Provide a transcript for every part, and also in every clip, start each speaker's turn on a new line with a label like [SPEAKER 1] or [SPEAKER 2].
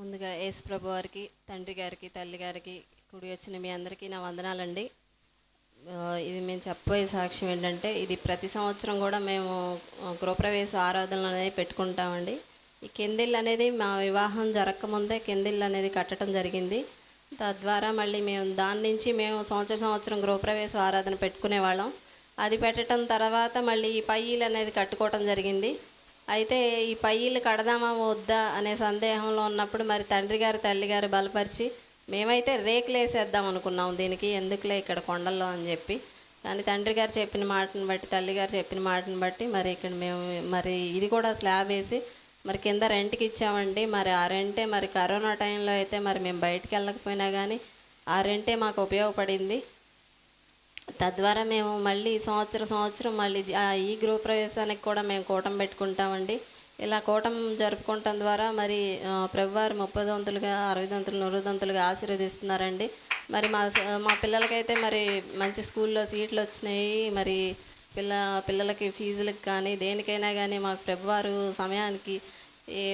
[SPEAKER 1] ముందుగా యేసు ప్రభు వారికి తండ్రి గారికి తల్లి గారికి కుడి వచ్చిన మీ అందరికీ నా వందనాలండి. ఇది మేము చెప్పబోయే సాక్ష్యం ఏంటంటే ఇది ప్రతి సంవత్సరం కూడా మేము గృహప్రవేశ ఆరాధనలు అనేది పెట్టుకుంటామండి. ఈ కిందిళ్ళు అనేది మా వివాహం జరగకముందే కిందిళ్ళు అనేది కట్టడం జరిగింది. తద్వారా మళ్ళీ మేము దాని నుంచి మేము సంవత్సరం సంవత్సరం గృహప్రవేశ ఆరాధన పెట్టుకునే వాళ్ళం. అది పెట్టడం తర్వాత మళ్ళీ ఈ అనేది కట్టుకోవటం జరిగింది. అయితే ఈ పయ్యిలు కడదామా వద్దా అనే సందేహంలో ఉన్నప్పుడు మరి తండ్రి గారు తల్లి గారు బలపరిచి మేమైతే రేకులు వేసేద్దాం అనుకున్నాం దీనికి ఎందుకులే ఇక్కడ కొండల్లో అని చెప్పి. కానీ తండ్రి గారు చెప్పిన మాటను బట్టి తల్లి గారు చెప్పిన మాటను బట్టి మరి ఇక్కడ మేము మరి ఇది కూడా స్లాబ్ వేసి మరి కింద రెంట్కి ఇచ్చామండి. మరి ఆ రెంటే మరి కరోనా టైంలో అయితే మరి మేము బయటికి వెళ్ళకపోయినా కానీ ఆ రెంటే మాకు ఉపయోగపడింది. తద్వారా మేము మళ్ళీ సంవత్సరం సంవత్సరం మళ్ళీ ఈ గృహప్రవేశానికి కూడా మేము కూటం పెట్టుకుంటామండి. ఇలా కూటం జరుపుకోవటం ద్వారా మరి ప్రభువారు ముప్పై దొంతులుగా అరవై దొంతులు నూరు దొంతులుగా ఆశీర్వదిస్తున్నారండి. మరి మా స- మా పిల్లలకైతే మరి మంచి స్కూల్లో సీట్లు వచ్చినాయి. మరి పిల్ల పిల్లలకి ఫీజులకు కానీ దేనికైనా కానీ మాకు ప్రభువారు సమయానికి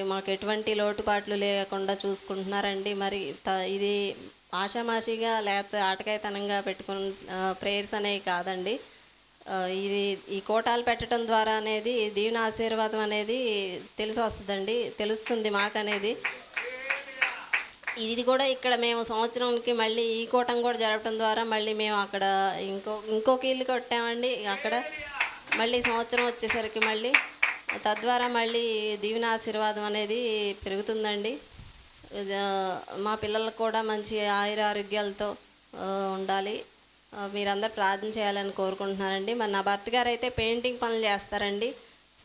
[SPEAKER 1] మాకు ఎటువంటి లోటుపాట్లు లేకుండా చూసుకుంటున్నారండి. మరి త ఇది ఆషామాషిగా లేకపోతే ఆటకాయతనంగా పెట్టుకున్న ప్రేయర్స్ అనేవి కాదండి. ఇది ఈ కోటాలు పెట్టడం ద్వారా అనేది దీవెన ఆశీర్వాదం అనేది తెలిసి వస్తుందండి. తెలుస్తుంది మాకు అనేది ఇది కూడా ఇక్కడ మేము సంవత్సరానికి మళ్ళీ ఈ కూటం కూడా జరపడం ద్వారా మళ్ళీ మేము అక్కడ ఇంకో ఇంకొక ఇల్లు కొట్టామండి. అక్కడ మళ్ళీ సంవత్సరం వచ్చేసరికి మళ్ళీ తద్వారా మళ్ళీ దీవెన ఆశీర్వాదం అనేది పెరుగుతుందండి. మా పిల్లలకు కూడా మంచి ఆయుర ఆరోగ్యాలతో ఉండాలి. మీరందరూ ప్రార్థన చేయాలని కోరుకుంటున్నారండి. మరి నా భర్త గారు అయితే పెయింటింగ్ పనులు చేస్తారండి.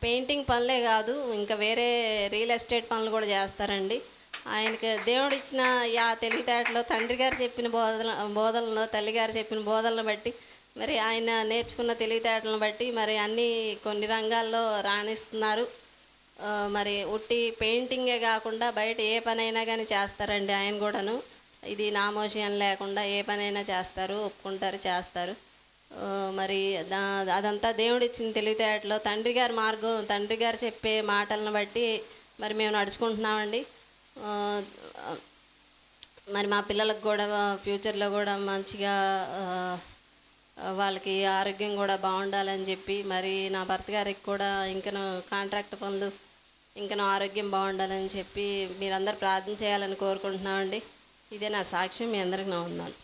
[SPEAKER 1] పెయింటింగ్ పనులే కాదు ఇంకా వేరే రియల్ ఎస్టేట్ పనులు కూడా చేస్తారండి. ఆయనకి దేవుడు ఇచ్చిన యా తెలివితేటలో తండ్రి గారు చెప్పిన బోధన బోధనలో తల్లి గారు చెప్పిన బోధనలు బట్టి మరి ఆయన నేర్చుకున్న తెలివితేటలను బట్టి మరి అన్ని కొన్ని రంగాల్లో రాణిస్తున్నారు. మరి ఉట్టి పెయింటింగే కాకుండా బయట ఏ పనైనా కానీ చేస్తారండి ఆయన కూడాను. ఇది నామోషయం లేకుండా ఏ పనైనా చేస్తారు ఒప్పుకుంటారు చేస్తారు. మరి దా- అదంతా దేవుడిచ్చిన తెలివితేటలో తండ్రి గారి మార్గం తండ్రి గారు చెప్పే మాటలను బట్టి మరి మేము నడుచుకుంటున్నామండి. మరి మా పిల్లలకు కూడా ఫ్యూచర్లో కూడా మంచిగా వాళ్ళకి ఆరోగ్యం కూడా బాగుండాలని చెప్పి మరి నా భర్త గారికి కూడా ఇంకను కాంట్రాక్ట్ పనులు ఇంకను ఆరోగ్యం బాగుండాలని చెప్పి మీరందరూ ప్రార్థన చేయాలని కోరుకుంటున్నామండి. ఇదే నా సాక్ష్యం మీ అందరికి నా ఉన్నాను